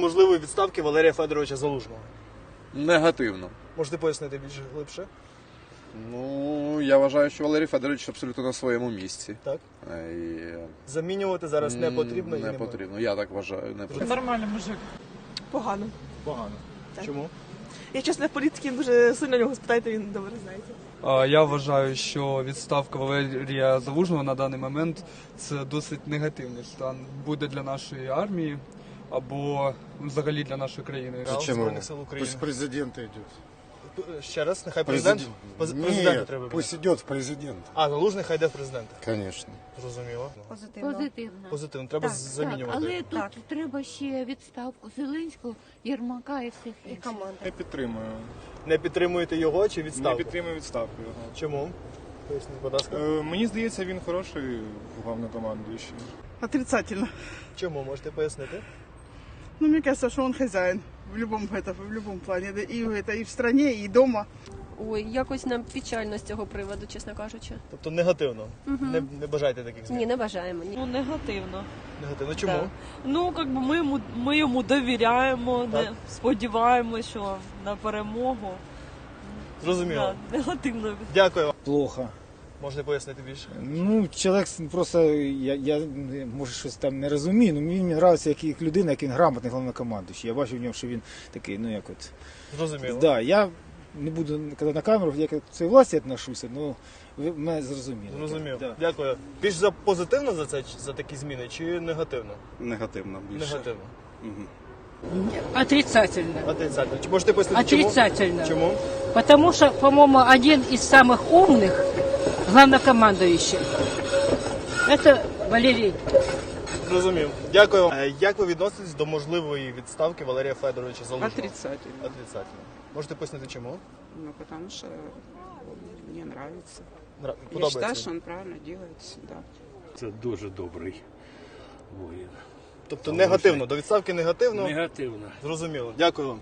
можливої відставки Валерія Федоровича Залужного? Негативно. Можете пояснити більш глибше? Ну, я вважаю, що Валерій Федорович абсолютно на своєму місці. Так. Е, І... Замінювати зараз не потрібно і Не немає. потрібно. Я так вважаю. Не потрібно. Нормальний мужик. Погано. Погано. Так. Чому? Я чесно, в політики дуже сильно нього спитайте, він добре знаєте. А, Я вважаю, що відставка Валерія Залужного на даний момент це досить негативний стан буде для нашої армії або взагалі для нашої країни. Генерал Збройних сил України. Пусть президент идет. Ще раз, нехай президент. Поз- Президента Нет, треба. пусть идет в президент. А, Залужний хай йде в президента. Конечно. Зрозуміло. Позитивно. Позитивно. Позитивно. Треба Так, замінювати. Так, але тут Так. треба ще відставку Зеленського, Єрмака і всіх І інших. команда. Не підтримую. Не підтримуєте його чи Не відставку? підтримую відставку його. Чому? Поясніть, будь ласка. Е, мені здається, він хороший головнокомандуючий. Отрицательно. Чому можете пояснити? Ну, мне кажется, что он хозяин в любом, это, в любом плане. И, это, и в стране, и дома. Ой, якось нам печально з цього приводу, чесно кажучи. Тобто негативно. Не, не бажаєте таких змін? Ні, не бажаємо. Ні. Ну, негативно. Негативно. Чому? Да. Ну, как би ми йому, ми йому довіряємо, Так. не, сподіваємося, що на перемогу. Зрозуміло. Да, негативно. Дякую вам. Плохо. Можете пояснити більше? Ну, чоловік просто, я, я може щось там не розумію, але мені подобається як, як людина, як він грамотний головнокомандуючий. Я бачу в ньому, що він такий, ну як от. Зрозуміло. Да, я не буду казати на камеру, як я до цієї власті відношуся, ну ви мене зрозуміли. Зрозумів. Да. Дякую. Більш за позитивно за це за такі зміни чи негативно? Негативно більше. Негативно. Отрицательно. Отрицательно. Чи можете пояснити чому? Отрицательно. Чому? Потому что, по-моему, один из самых умных главнокомандующих это Валерий. Зрозумів. Дякую вам. Е, Як ви відноситесь до можливої відставки Валерія Федоровича Залужного? Отрицательно. Отрицательно. Можете пояснити чому? Ну, потому что мне нравится. Нра- Подобається. он правильно делает, да. Це дуже добрий воїн. Тобто негативно. До відставки негативно. Негативно. Зрозуміло. Дякую вам.